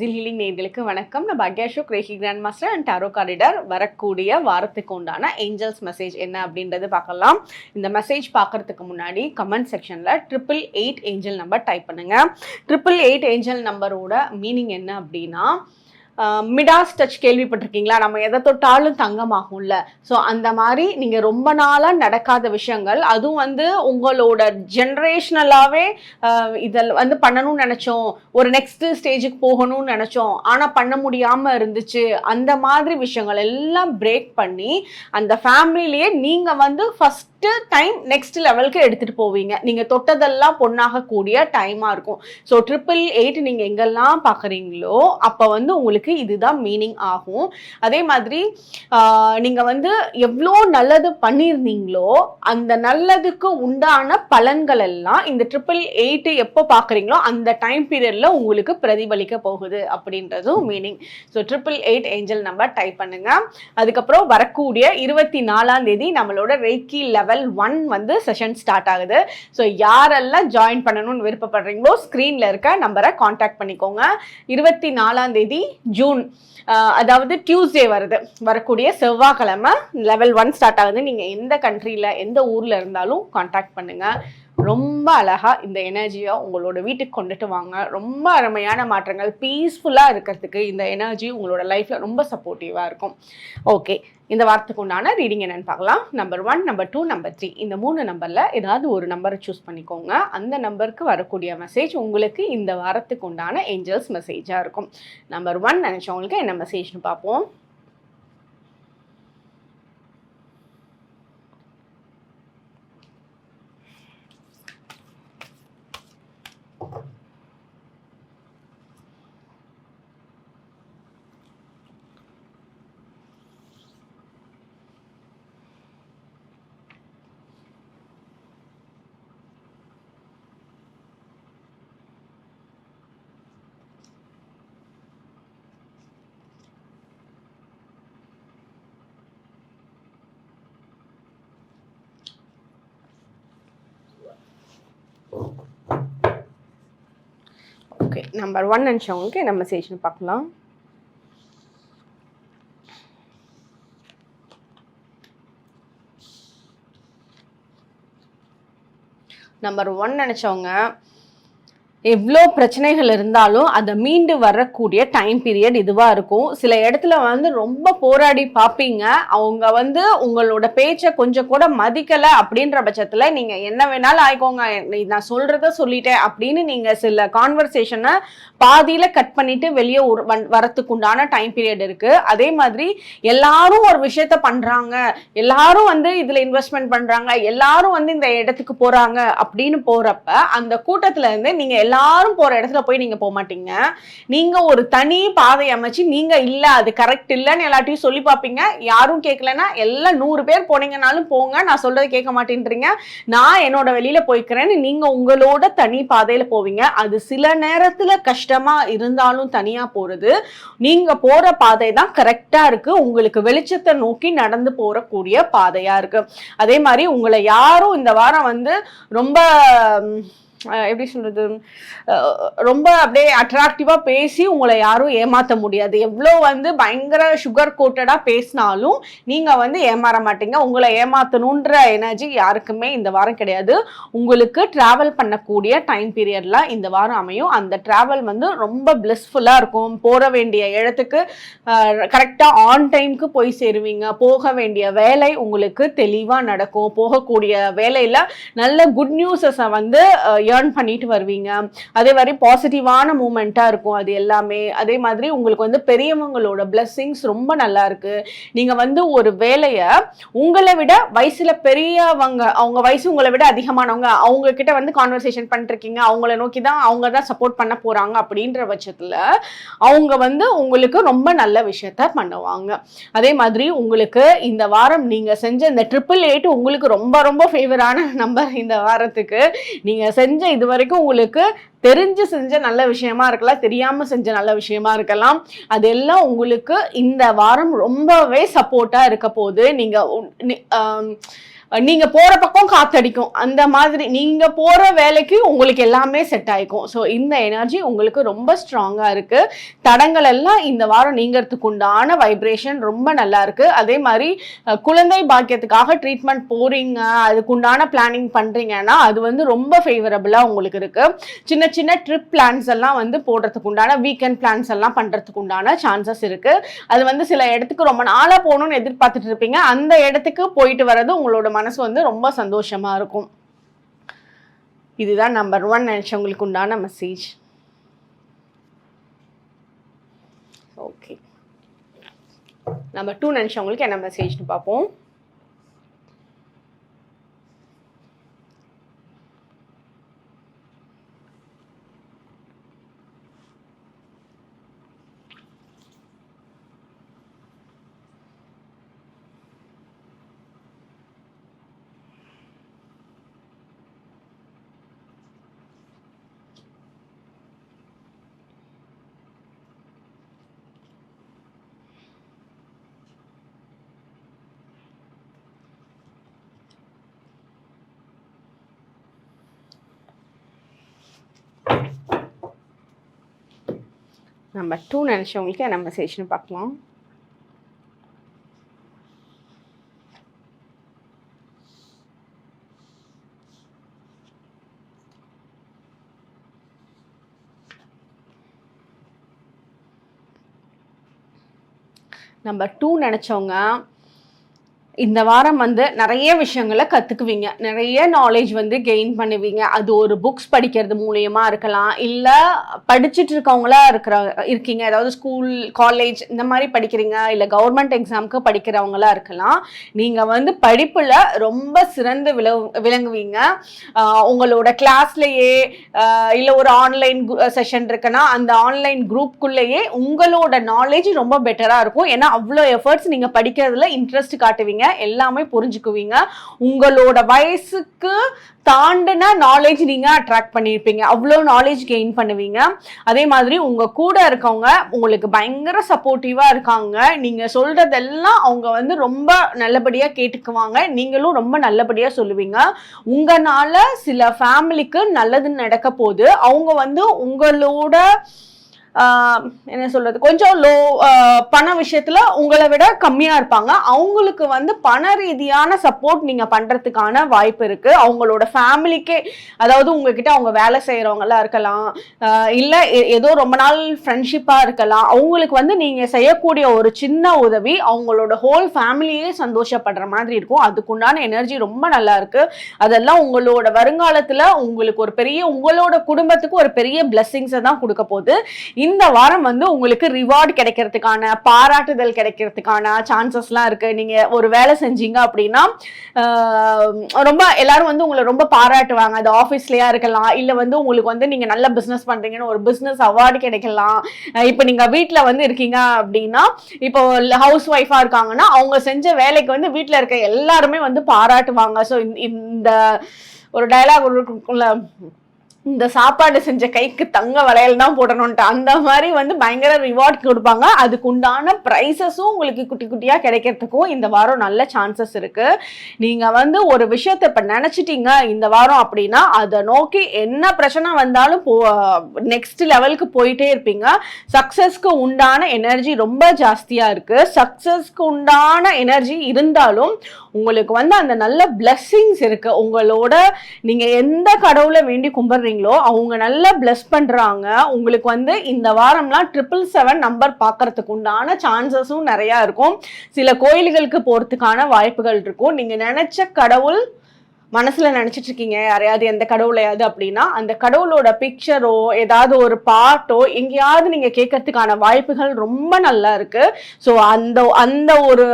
ஜில் ஹீலிங் நேர்களுக்கு வணக்கம். நம்ம அகேஷோ கிரேஷி grand master and tarot card reader வரக்கூடிய வாரத்துக்கு உண்டான ஏஞ்சல்ஸ் மெசேஜ் என்ன அப்படின்றது பார்க்கலாம். இந்த மெசேஜ் பார்க்கறதுக்கு முன்னாடி கமெண்ட் செக்ஷனில் triple eight angel number type பண்ணுங்கள் ட்ரிபிள் எயிட் ஏஞ்சல் நம்பரோட மீனிங் என்ன அப்படின்னா மிடாஸ் டச் கேள்விப்பட்டிருக்கீங்களா? நம்ம எதை தொட்டாலும் தங்கமாகும்ல. ஸோ அந்த மாதிரி நீங்கள் ரொம்ப நாளாக நடக்காத விஷயங்கள் அதுவும் வந்து உங்களோட ஜென்ரேஷ்னலாகவே இதில் வந்து பண்ணணும்னு நினச்சோம். ஒரு நெக்ஸ்ட் ஸ்டேஜுக்கு போகணும்னு நினச்சோம். ஆனால் பண்ண முடியாமல் இருந்துச்சு. அந்த மாதிரி விஷயங்கள் எல்லாம் பிரேக் பண்ணி அந்த ஃபேமிலிலேயே நீங்கள் வந்து நெக்ஸ்ட்டு டைம் நெக்ஸ்ட் லெவலுக்கு எடுத்துகிட்டு போவீங்க. நீங்கள் தொட்டதெல்லாம் பொண்ணாகக்கூடிய டைமாக இருக்கும். ஸோ ட்ரிபிள் எயிட் நீங்கள் எங்கெல்லாம் பார்க்குறீங்களோ அப்போ வந்து உங்களுக்கு இதுதான் மீனிங் ஆகும். அதே மாதிரி நீங்கள் வந்து எவ்வளோ நல்லது பண்ணியிருந்தீங்களோ அந்த நல்லதுக்கு உண்டான பலன்கள் எல்லாம் இந்த ட்ரிபிள் எயிட் எப்போ பார்க்குறீங்களோ அந்த டைம் பீரியடில் உங்களுக்கு பிரதிபலிக்க போகுது அப்படின்றதும் meaning so triple eight angel number type பண்ணுங்கள் அதுக்கப்புறம் வரக்கூடிய இருபத்தி நாலாம் தேதி நம்மளோட ரெய்கி லெவல் ஒன் வந்து செஷன் ஸ்டார்ட் ஆகுது. ஸோ யாரெல்லாம் ஜாயின் பண்ணணும்னு விருப்பப்படுறீங்களோ ஸ்க்ரீனில் இருக்க நம்பரை காண்டாக்ட் பண்ணிக்கோங்க. இருபத்தி நாலாம் தேதி ஜூன் அதாவது டியூஸ்டே வருது. வரக்கூடிய செவ்வாய்க்கிழமை லெவல் ஒன் ஸ்டார்ட் ஆகுது நீங்கள் எந்த கண்ட்ரியில் எந்த ஊரில் இருந்தாலும் காண்டாக்ட் பண்ணுங்கள் ரொம்ப அழகாக இந்த எனர்ஜியை உங்களோட வீட்டுக்கு கொண்டுட்டு வாங்க. ரொம்ப அருமையான மாற்றங்கள். பீஸ்ஃபுல்லாக இருக்கிறதுக்கு இந்த எனர்ஜி உங்களோட லைஃப்பில் ரொம்ப சப்போர்ட்டிவாக இருக்கும். ஓகே இந்த வாரத்துக்கு உண்டான ரீடிங் என்னன்னு பார்க்கலாம். Number one number two number three இந்த மூணு நம்பரில் ஏதாவது ஒரு நம்பரை சூஸ் பண்ணிக்கோங்க. அந்த நம்பருக்கு வரக்கூடிய மெசேஜ் உங்களுக்கு இந்த வாரத்துக்கு உண்டான ஏஞ்சல்ஸ் மெசேஜாக இருக்கும். நம்பர் ஒன் நினச்சவங்களுக்கு என்ன மெசேஜ்னு பார்ப்போம் ஓகே நம்பர் ஒன் நினச்சவங்களுக்கு என்ன மெசேஜ்னு பார்க்கலாம். நம்பர் ஒன் நினச்சவங்க எவ்வளோ பிரச்சனைகள் இருந்தாலும் அதை மீண்டு வரக்கூடிய டைம் பீரியட் இதுவாக இருக்கும். சில இடத்துல வந்து ரொம்ப போராடி பார்ப்பீங்க. அவங்க வந்து உங்களோட பேச்சை கொஞ்சம் கூட மதிக்கலை அப்படின்ற பட்சத்தில் நீங்கள் என்ன வேணாலும் ஆயிக்கோங்க. நீ- நான் சொல்கிறத சொல்லிட்டேன் அப்படின்னு நீங்கள் சில கான்வர்சேஷனை பாதியில் கட் பண்ணிட்டு வெளியே வரத்துக்குண்டான வந்- டைம் பீரியட் இருக்குது அதே மாதிரி எல்லாரும் ஒரு விஷயத்த பண்ணுறாங்க எல்லாரும் வந்து இதில் இன்வெஸ்ட்மெண்ட் பண்ணுறாங்க எல்லாரும் வந்து இந்த இடத்துக்கு போகிறாங்க அப்படின்னு போகிறப்ப அந்த கூட்டத்தில் இருந்து நீங்கள் எல்லாரும் போகிற இடத்துல போய் நீங்கள் போக மாட்டீங்க. நீங்கள் ஒரு தனி பாதை அமைச்சு நீங்கள் இல்லை அது கரெக்ட் இல்லைன்னு எல்லாத்தையும் சொல்லி பார்ப்பீங்க. யாரும் கேட்கலன்னா எல்லாம் நூறு பேர் போனீங்கனாலும் போங்க நான் சொல்கிறது கேட்க மாட்டேன்றீங்க. நான் என்னோட வெளியில போய்க்கிறேன்னு நீங்க உங்களோட தனி பாதையில போவீங்க. அது சில நேரத்துல கஷ்டமா இருந்தாலும் தனியா போறது. நீங்க போற பாதை தான் கரெக்டா இருக்கு. உங்களுக்கு வெளிச்சத்தை நோக்கி நடந்து போறக்கூடிய பாதையா இருக்கு. அதே மாதிரி உங்களை யாரும் இந்த வாரம் வந்து ரொம்ப எப்படி சொல்றது? ரொம்ப அப்படியே அட்ராக்டிவா பேசி உங்களை யாரும் ஏமாற்ற முடியாது. எவ்வளோ வந்து பயங்கர சுகர் கோட்டடா பேசினாலும் நீங்க வந்து ஏமாற மாட்டீங்க. உங்களை ஏமாத்தணுன்ற எனர்ஜி யாருக்குமே இந்த வாரம் கிடையாது. உங்களுக்கு டிராவல் பண்ணக்கூடிய டைம் பீரியட்ல இந்த வாரம் அமையும். அந்த டிராவல் வந்து ரொம்ப பிளஸ்ஃபுல்லா இருக்கும். போற வேண்டிய இடத்துக்கு கரெக்டா ஆன் டைம்க்கு போய் சேருவீங்க. போக வேண்டிய வேலை உங்களுக்கு தெளிவா நடக்கும். போகக்கூடிய வேலையில நல்ல குட் நியூஸஸை வந்து ஏர்ன் பண்ணிட்டு வருவீங்க. அதே மாதிரி பாசிட்டிவான மூமெண்ட்டாக இருக்கும் அது எல்லாமே. அதே மாதிரி உங்களுக்கு வந்து பெரியவங்களோட பிளெஸ்ஸிங்ஸ் ரொம்ப நல்லா இருக்கு. நீங்கள் வந்து ஒரு வேலையை உங்களை விட வயசில் பெரியவங்க அவங்க வயசு உங்களை விட அதிகமானவங்க அவங்க கிட்ட வந்து கான்வர்சேஷன் பண்ணிருக்கீங்க அவங்கள நோக்கி தான் அவங்க தான் சப்போர்ட் பண்ண போகிறாங்க அப்படின்ற பட்சத்தில் அவங்க வந்து உங்களுக்கு ரொம்ப நல்ல விஷயத்த பண்ணுவாங்க. அதே மாதிரி உங்களுக்கு இந்த வாரம் நீங்கள் செஞ்ச இந்த ட்ரிபிள் எயிட் உங்களுக்கு ரொம்ப ரொம்ப ஃபேவரான நம்பர் இந்த வாரத்துக்கு. நீங்கள் செஞ்ச இது வரைக்கும் உங்களுக்கு தெரிஞ்சு செஞ்ச நல்ல விஷயமா இருக்கலாம் தெரியாம செஞ்ச நல்ல விஷயமா இருக்கலாம். அதெல்லாம் உங்களுக்கு இந்த வாரம் ரொம்பவே சப்போர்ட்டா இருக்க போகுது நீங்க நீங்க போற பக்கம் காத்தடிக்கும். அந்த மாதிரி நீங்க போற வேலைக்கு உங்களுக்கு எல்லாமே செட் ஆயிக்கும். ஸோ இந்த எனர்ஜி உங்களுக்கு ரொம்ப ஸ்ட்ராங்கா இருக்கு. தடங்கள் எல்லாம் இந்த வாரம் நீங்கிறதுக்கு உண்டான வைப்ரேஷன் ரொம்ப நல்லா இருக்கு. அதே மாதிரி குழந்தை பாக்கியத்துக்காக ட்ரீட்மெண்ட் போறீங்க அதுக்குண்டான பிளானிங் பண்றீங்கன்னா அது வந்து ரொம்ப ஃபேவரபிளா உங்களுக்கு இருக்கு. சின்ன சின்ன ட்ரிப் பிளான்ஸ் எல்லாம் வந்து போடுறதுக்கு உண்டான வீக்கெண்ட் பிளான்ஸ் எல்லாம் பண்றதுக்கு உண்டான சான்சஸ் இருக்கு. அது வந்து சில இடத்துக்கு ரொம்ப நாளா போகணும்னு எதிர்பார்த்துட்டு இருப்பீங்க. அந்த இடத்துக்கு போயிட்டு வர்றது உங்களோட மனசு வந்து ரொம்ப சந்தோஷமாக இருக்கும். இதுதான் நம்பர் ஒன் நினச்சவங்களுக்கு உண்டான மெசேஜ் ஓகே நம்பர் டூ நினச்சவங்களுக்கு என்ன மெசேஜ்னு பார்ப்போம். நம்பர் டூ நினச்சவங்களுக்கு என்ன மெசேஜ்னு பார்க்கலாம். நம்பர் டூ நினச்சவங்க இந்த வாரம் வந்து நிறைய விஷயங்களை கற்றுக்குவீங்க நிறைய நாலேஜ் வந்து கெயின் பண்ணுவீங்க. அது ஒரு புக்ஸ் படிக்கிறது மூலியமாக இருக்கலாம். இல்லை படிச்சுட்டு இருக்கவங்களா இருக்கிற இருக்கீங்க. ஏதாவது ஸ்கூல் காலேஜ் இந்த மாதிரி படிக்கிறீங்க. இல்லை கவர்மெண்ட் எக்ஸாமுக்கு படிக்கிறவங்களா இருக்கலாம். நீங்கள் வந்து படிப்பில் ரொம்ப சிறந்து விள விளங்குவீங்க. உங்களோட கிளாஸ்லேயே இல்லை ஒரு ஆன்லைன் செஷன் இருக்குன்னா அந்த ஆன்லைன் குரூப்குள்ளேயே உங்களோட நாலேஜ் ரொம்ப பெட்டராக இருக்கும். ஏன்னா அவ்வளோ எஃபர்ட்ஸ் நீங்கள் படிக்கிறதுல இன்ட்ரெஸ்ட் காட்டுவீங்க. எல்லாமே புரிஞ்சுக்குவீங்க. உங்களோட வயசுக்கு தாண்டின நாலேஜ் நீங்கள் அட்ராக்ட் பண்ணியிருப்பீங்க. அவ்வளோ நாலேஜ் கெயின் பண்ணுவீங்க. அதே மாதிரி உங்கள் கூட இருக்கவங்க உங்களுக்கு பயங்கர சப்போர்ட்டிவாக இருக்காங்க. நீங்கள் சொல்கிறதெல்லாம் அவங்க வந்து ரொம்ப நல்லபடியாக கேட்டுக்குவாங்க. நீங்களும் ரொம்ப நல்லபடியாக சொல்லுவீங்க. உங்களால் சில ஃபேமிலிக்கு நல்லது நடக்க போகுது அவங்க வந்து உங்களோட என்ன சொல்றது? கொஞ்சம் லோ பண விஷயத்துல உங்களை விட கம்மியா இருப்பாங்க. அவங்களுக்கு வந்து பண ரீதியான சப்போர்ட் நீங்க பண்றதுக்கான வாய்ப்பு இருக்கு. அவங்களோட ஃபேமிலிக்கே அதாவது உங்ககிட்ட அவங்க வேலை செய்யறவங்களா இருக்கலாம் இல்ல எ- ஏதோ ரொம்ப நாள் ஃப்ரெண்ட்ஷிப்பா இருக்கலாம். அவங்களுக்கு வந்து நீங்க செய்யக்கூடிய ஒரு சின்ன உதவி அவங்களோட ஹோல் ஃபேமிலியே சந்தோஷப்படுற மாதிரி இருக்கும். அதுக்குண்டான எனர்ஜி ரொம்ப நல்லா இருக்கு. அதெல்லாம் உங்களோட வருங்காலத்துல உங்களுக்கு ஒரு பெரிய உங்களோட குடும்பத்துக்கு ஒரு பெரிய பிளஸ்ஸிங்ஸை தான் கொடுக்க போகுது. இந்த வாரம் வந்து உங்களுக்கு ரிவார்டு கிடைக்கிறதுக்கான பாராட்டுதல் கிடைக்கிறதுக்கான சான்சஸ்லாம் இருக்கு. நீங்க ஒரு வேலை செஞ்சீங்க அப்படின்னா ரொம்ப எல்லாரும் வந்து உங்களை ரொம்ப பாராட்டுவாங்க. அது ஆஃபீஸ்லயா இருக்கலாம் இல்ல வந்து உங்களுக்கு வந்து நீங்க நல்ல பிசினஸ் பண்றீங்கன்னு ஒரு பிசினஸ் அவார்டு கிடைக்கலாம். இப்போ நீங்க வீட்டில் வந்து இருக்கீங்க அப்படின்னா இப்போ ஹவுஸ் ஒய்ஃபா இருக்காங்கன்னா அவங்க செஞ்ச வேலைக்கு வந்து வீட்டில் இருக்க எல்லாருமே வந்து பாராட்டுவாங்க. ஸோ இந்த ஒரு டயலாக் இருக்கும்ல இந்த சாப்பாடு செஞ்ச கைக்கு தங்க வளையல் தான் போடணும்ட்டு அந்த மாதிரி வந்து பயங்கர ரிவார்ட் கொடுப்பாங்க. அதுக்கு உண்டான ப்ரைஸஸும் உங்களுக்கு குட்டி குட்டியாக கிடைக்கிறதுக்கும் இந்த வாரம் நல்ல சான்சஸ் இருக்குது நீங்கள் வந்து ஒரு விஷயத்தை இப்போ நினச்சிட்டீங்க இந்த வாரம் அப்படின்னா அதை நோக்கி என்ன பிரச்சனை வந்தாலும் போ நெக்ஸ்ட் லெவலுக்கு போயிட்டே இருப்பீங்க. சக்ஸஸ்க்கு உண்டான எனர்ஜி ரொம்ப ஜாஸ்தியாக இருக்குது சக்சஸ்க்கு உண்டான எனர்ஜி இருந்தாலும் உங்களுக்கு வந்து அந்த நல்ல பிளஸ்ஸிங்ஸ் இருக்குது உங்களோட நீங்கள் எந்த கடவுளை வேண்டி பண்ணுறீங்களோ அவங்க நல்லா பிளஸ் பண்றாங்க. உங்களுக்கு வந்து இந்த வாரம்லாம் ட்ரிபிள் செவன் நம்பர் பார்க்கறதுக்கு உண்டான சான்சஸும் நிறைய இருக்கும். சில கோயில்களுக்கு போறதுக்கான வாய்ப்புகள் இருக்கும். நீங்க நினைச்ச கடவுள் மனசில் நினைச்சிட்டு இருக்கீங்க யாரையாவது எந்த கடவுளையாவது அப்படின்னா அந்த கடவுளோட பிக்சரோ ஏதாவது ஒரு பாட்டோ எங்கேயாவது நீங்கள் கேட்கறதுக்கான வாய்ப்புகள் ரொம்ப நல்லா இருக்குது ஸோ அந்த அந்த ஒரு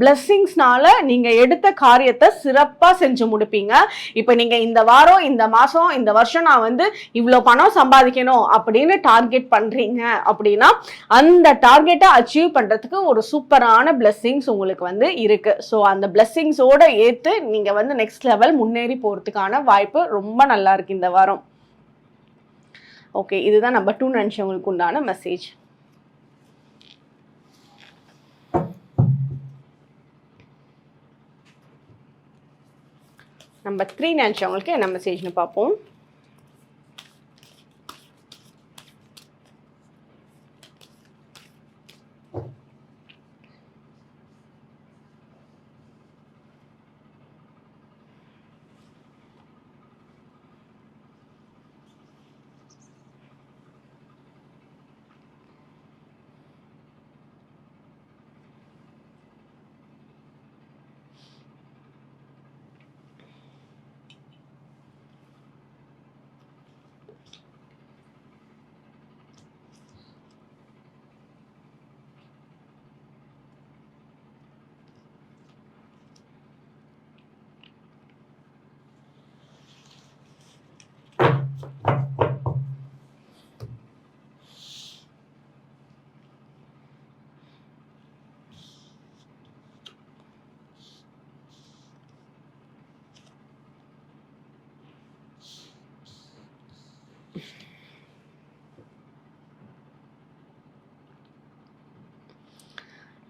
பிளெஸ்ஸிங்ஸ்னால நீங்கள் எடுத்த காரியத்தை சிறப்பாக செஞ்சு முடிப்பீங்க. இப்போ நீங்கள் இந்த வாரம் இந்த மாதம் இந்த வருஷம் நான் வந்து இவ்வளோ பணம் சம்பாதிக்கணும் அப்படின்னு டார்கெட் பண்ணுறீங்க அப்படின்னா அந்த டார்கெட்டை அச்சீவ் பண்ணுறதுக்கு ஒரு சூப்பரான பிளெஸ்ஸிங்ஸ் உங்களுக்கு வந்து இருக்குது ஸோ அந்த பிளெஸ்ஸிங்ஸோட ஏற்று நீங்கள் வந்து நெக்ஸ்ட் லெவல் முன்னேறி போறதுக்கான வாய்ப்பு ரொம்ப நல்லா இருக்கு இந்த வாரம். ஓகே இதுதான் நம்பர் டூ நினச்சவங்களுக்கு உண்டான மெசேஜ் நம்பர் த்ரீ நினச்சவங்களுக்கு என்ன மெசேஜ்னு பார்ப்போம்.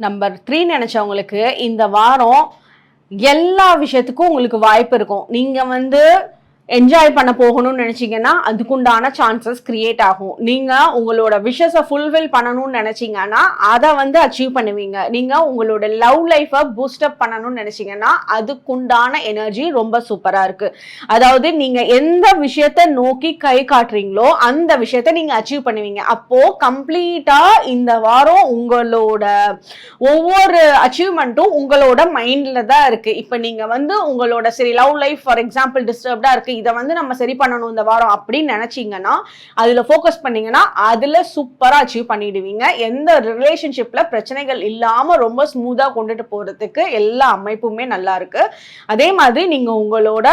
நம்பர் த்ரீ நினச்சவங்களுக்கு இந்த வாரம் எல்லா விஷயத்துக்கும் உங்களுக்கு வாய்ப்பு இருக்கும். நீங்கள் வந்து என்ஜாய் பண்ண போகணும்னு நினச்சிங்கன்னா அதுக்குண்டான சான்சஸ் கிரியேட் ஆகும். நீங்கள் உங்களோட விஷஸை ஃபுல்ஃபில் பண்ணணும்னு நினச்சிங்கன்னா அதை வந்து அச்சீவ் பண்ணுவீங்க. நீங்கள் உங்களோட லவ் லைஃப்பை பூஸ்டப் பண்ணணும்னு நினச்சிங்கன்னா அதுக்குண்டான எனர்ஜி ரொம்ப சூப்பராக இருக்குது அதாவது நீங்கள் எந்த விஷயத்த நோக்கி கை காட்டுறீங்களோ அந்த விஷயத்த நீங்கள் அச்சீவ் பண்ணுவீங்க. அப்போது கம்ப்ளீட்டாக இந்த வாரம் உங்களோட ஒவ்வொரு அச்சீவ்மெண்ட்டும் உங்களோட மைண்டில் தான் இருக்குது இப்போ நீங்கள் வந்து உங்களோட சரி லவ் லைஃப் ஃபார் எக்ஸாம்பிள் டிஸ்டர்ப்டாக இருக்குது இருக்கு இதை வந்து நம்ம சரி பண்ணணும் இந்த வாரம் அப்படின்னு நினைச்சீங்கன்னா அதுல ஃபோக்கஸ் பண்ணீங்கன்னா அதுல சூப்பரா அச்சீவ் பண்ணிடுவீங்க. எந்த ரிலேஷன்ஷிப்ல பிரச்சனைகள் இல்லாம ரொம்ப ஸ்மூத்தா கொண்டுட்டு போறதுக்கு எல்லா அமைப்புமே நல்லா இருக்கு. அதே மாதிரி நீங்க உங்களோட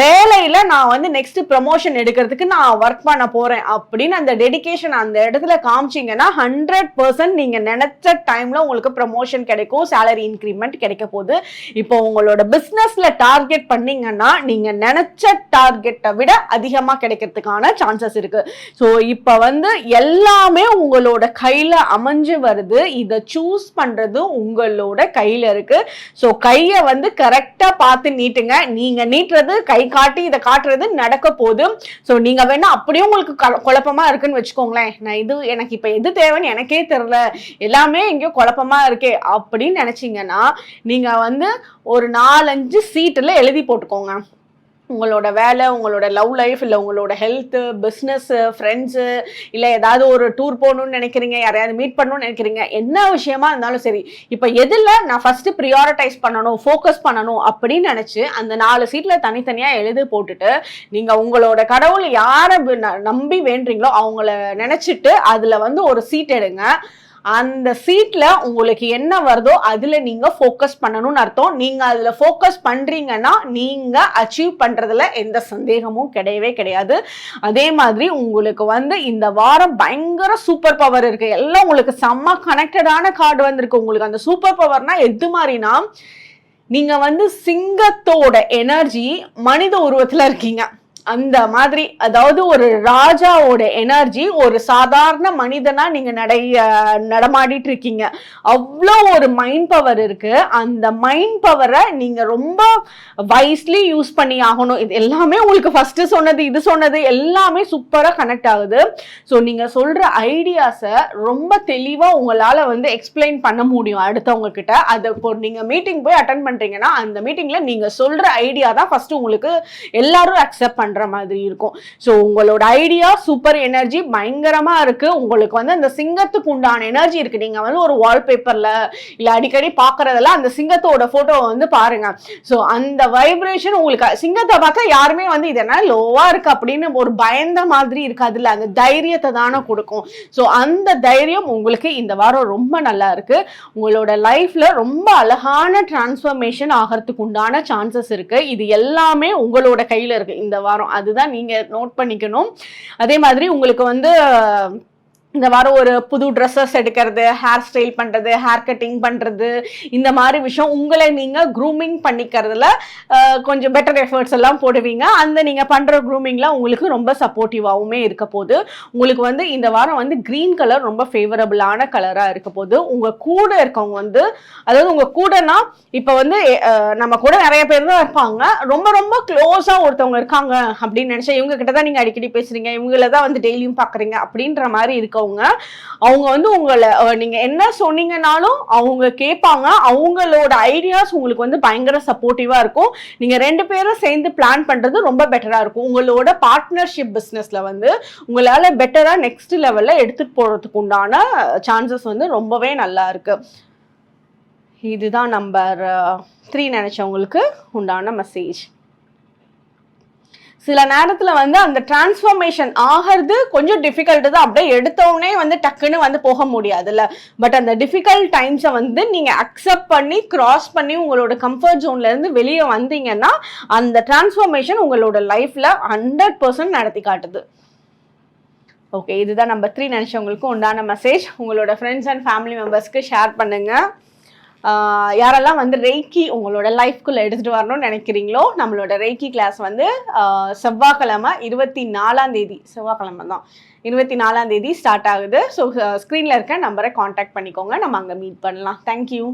வேலையில நான் வந்து நெக்ஸ்ட் ப்ரமோஷன் எடுக்கிறதுக்கு நான் ஒர்க் பண்ண போறேன் அப்படின்னு அந்த டெடிகேஷன் அந்த இடத்துல காமிச்சீங்கன்னா ஹண்ட்ரட் பர்சன்ட் நீங்க நினைச்ச டைம்ல உங்களுக்கு ப்ரமோஷன் கிடைக்கும் சேலரி இன்க்ரிமெண்ட் கிடைக்க போகுது. இப்போ உங்களோட பிஸ்னஸ்ல டார்கெட் பண்ணீங்கன்னா நீங்க நினைச்ச டார்கெட்டை விட அதிகமாக கிடைக்கிறதுக்கான சான்சஸ் இருக்கு. ஸோ இப்போ வந்து எல்லாமே உங்களோட கையில் அமைஞ்சு வருது. இதை சூஸ் பண்ணுறது உங்களோட கையில் இருக்கு. ஸோ கையை வந்து கரெக்டாக பார்த்து நீட்டுங்க. நீங்கள் நீட்டுறது கை காட்டி இதை காட்டுறது நடக்க போகுது. ஸோ நீங்கள் வேணால் அப்படியே உங்களுக்கு குழப்பமாக இருக்குன்னு வச்சுக்கோங்களேன். நான் இது எனக்கு இப்போ எது தேவைன்னு எனக்கே தெரில எல்லாமே எங்கேயோ குழப்பமா இருக்கே அப்படின்னு நினச்சிங்கன்னா நீங்கள் வந்து ஒரு நாலஞ்சு சீட்டில் எழுதி போட்டுக்கோங்க. உங்களோட வேலை உங்களோட லவ் லைஃப் இல்லை உங்களோட ஹெல்த்து பிஸ்னஸ்ஸு ஃப்ரெண்ட்ஸு இல்லை ஏதாவது ஒரு டூர் போகணும்னு நினைக்கிறீங்க யாரையாவது மீட் பண்ணணும்னு நினைக்கிறீங்க என்ன விஷயமா இருந்தாலும் சரி இப்போ எதில் நான் ஃபஸ்ட்டு ப்ரியாரிட்டைஸ் பண்ணணும் ஃபோக்கஸ் பண்ணணும் அப்படின்னு நினச்சி அந்த நாலு சீட்டில் தனித்தனியாக எழுதி போட்டுட்டு நீங்கள் உங்களோட கடவுள் யாரை ந- நம்பி வேண்டுறீங்களோ அவங்கள நினச்சிட்டு அதில் வந்து ஒரு சீட் எடுங்க. அந்த சீட்ல உங்களுக்கு என்ன வருதோ அதுல நீங்க ஃபோக்கஸ் பண்ணணும்னு அர்த்தம். நீங்க அதுல ஃபோக்கஸ் பண்றீங்கன்னா நீங்க அச்சீவ் பண்றதுல எந்த சந்தேகமும் கிடையவே கிடையாது. அதே மாதிரி உங்களுக்கு வந்து இந்த வாரம் பயங்கர சூப்பர் பவர் இருக்கு. எல்லாம் உங்களுக்கு செம்ம கனெக்டடான கார்டு வந்திருக்கு. உங்களுக்கு அந்த சூப்பர் பவர்னா எது மாதிரினா நீங்க வந்து சிங்கத்தோட எனர்ஜி மனித உருவத்துல இருக்கீங்க. அந்த மாதிரி அதாவது ஒரு ராஜாவோட எனர்ஜி ஒரு சாதாரண மனிதனா நீங்க நடைய நடமாடிட்டு இருக்கீங்க அவ்வளோ ஒரு மைண்ட் பவர் இருக்கு. அந்த மைண்ட் பவரை நீங்க ரொம்ப வைஸ்லி யூஸ் பண்ணி ஆகணும். இது எல்லாமே உங்களுக்கு ஃபர்ஸ்ட் சொன்னது இது சொன்னது எல்லாமே சூப்பராக கனெக்ட் ஆகுது. ஸோ நீங்க சொல்ற ஐடியாஸை ரொம்ப தெளிவாக உங்களால வந்து எக்ஸ்பிளைன் பண்ண முடியும் அடுத்தவங்க கிட்ட அதை இப்போ நீங்க மீட்டிங் போய் அட்டன் பண்றீங்கன்னா அந்த மீட்டிங்ல நீங்க சொல்ற ஐடியா தான் ஃபர்ஸ்ட் உங்களுக்கு எல்லாரும் அக்செப்ட் பண்ணுற மாதிரி இருக்கும். ஸோ உங்களோட ஐடியா சூப்பர் எனர்ஜி பயங்கரமாக இருக்குது உங்களுக்கு வந்து அந்த சிங்கத்துக்கு உண்டான எனர்ஜி இருக்குது நீங்கள் வந்து ஒரு வால்பேப்பரில் இல்லை அடிக்கடி பார்க்குறதெல்லாம் அந்த சிங்கத்தோட ஃபோட்டோவை வந்து பாருங்கள் ஸோ அந்த வைப்ரேஷன் உங்களுக்கு சிங்கத்தை பார்க்க யாருமே வந்து இது என்ன லோவாக இருக்குது அப்படின்னு ஒரு பயந்த மாதிரி இருக்காதுல்ல அந்த தைரியத்தை தானே கொடுக்கும். ஸோ அந்த தைரியம் உங்களுக்கு இந்த வாரம் ரொம்ப நல்லா இருக்கு. உங்களோட லைஃப்ல ரொம்ப அழகான டிரான்ஸ்ஃபர்மேஷன் ஆகிறதுக்கு உண்டான சான்சஸ் இருக்கு. இது எல்லாமே உங்களோட கையில இருக்கு. இந்த வாரம் அதுதான் நீங்க நோட் பண்ணிக்கணும். அதே மாதிரி உங்களுக்கு வந்து இந்த வாரம் ஒரு புது ட்ரெஸ்ஸஸ் எடுக்கிறது ஹேர் ஸ்டைல் பண்ணுறது ஹேர் கட்டிங் பண்ணுறது இந்த மாதிரி விஷயம் உங்களை நீங்கள் க்ரூமிங் பண்ணிக்கிறதுல கொஞ்சம் பெட்டர் எஃபர்ட்ஸ் எல்லாம் போடுவீங்க. அந்த நீங்கள் பண்ணுற க்ரூமிங்கில் உங்களுக்கு ரொம்ப சப்போர்ட்டிவாகவுமே இருக்க போது உங்களுக்கு வந்து இந்த வாரம் வந்து க்ரீன் கலர் ரொம்ப ஃபேவரபுளான கலராக இருக்க போது உங்கள் கூட இருக்கவங்க வந்து அதாவது உங்கள் கூடனா இப்போ வந்து நம்ம கூட நிறைய பேர் தான் இருப்பாங்க. ரொம்ப ரொம்ப க்ளோஸாக ஒருத்தவங்க இருக்காங்க அப்படின்னு நினச்சா இவங்க கிட்ட தான் நீங்கள் அடிக்கடி பேசுகிறீங்க இவங்கள தான் வந்து டெய்லியும் பார்க்குறீங்க அப்படின்ற மாதிரி இருக்கவங்க அவங்க வந்து உங்களை நீங்க என்ன சொன்னீங்கனாலும் அவங்க கேட்பாங்க. அவங்களோட ஐடியாஸ் உங்களுக்கு வந்து பயங்கர சப்போர்ட்டிவா இருக்கும். நீங்க ரெண்டு பேரும் சேர்ந்து பிளான் பண்றது ரொம்ப பெட்டரா இருக்கும். உங்களோட பார்ட்னர்ஷிப் பிஸ்னஸ்ல வந்து உங்களால பெட்டரா நெக்ஸ்ட் லெவல்ல எடுத்துட்டு போறதுக்கு உண்டான சான்சஸ் வந்து ரொம்பவே நல்லா இருக்கு. இதுதான் நம்பர் த்ரீ நினைச்சவங்களுக்கு உண்டான மெசேஜ் சில நேரத்தில் வந்து அந்த டிரான்ஸ்ஃபர்மேஷன் ஆகிறது கொஞ்சம் டிஃபிகல்ட் தான். அப்படியே எடுத்தோடனே வந்து டக்குன்னு வந்து போக முடியாதுல்ல. பட் அந்த டிஃபிகல்ட் டைம்ஸை வந்து நீங்கள் அக்செப்ட் பண்ணி க்ராஸ் பண்ணி உங்களோட கம்ஃபர்ட் ஜோன்லேருந்து வெளியே வந்தீங்கன்னா அந்த டிரான்ஸ்ஃபர்மேஷன் உங்களோட லைஃப்பில் ஹண்ட்ரட் பர்சன்ட் நடத்தி காட்டுது. ஓகே இதுதான் நம்பர் த்ரீ நினச்சவங்களுக்கு உண்டான மெசேஜ் உங்களோட ஃப்ரெண்ட்ஸ் அண்ட் ஃபேமிலி மெம்பர்ஸ்க்கு ஷேர் பண்ணுங்கள் யாரெல்லாம் வந்து ரெய்கி உங்களோட லைஃப்குள்ளே எடுத்துகிட்டு வரணும்னு நினைக்கிறீங்களோ நம்மளோட ரெய்கி கிளாஸ் வந்து செவ்வாய்க்கிழமை இருபத்தி நாலாம் தேதி செவ்வாய்க்கிழமை தான். இருபத்தி நாலாம் தேதி ஸ்டார்ட் ஆகுது. ஸோ ஸ்க்ரீனில் இருக்க நம்பரை காண்டாக்ட் பண்ணிக்கோங்க. நம்ம அங்கே மீட் பண்ணலாம். தேங்க்யூ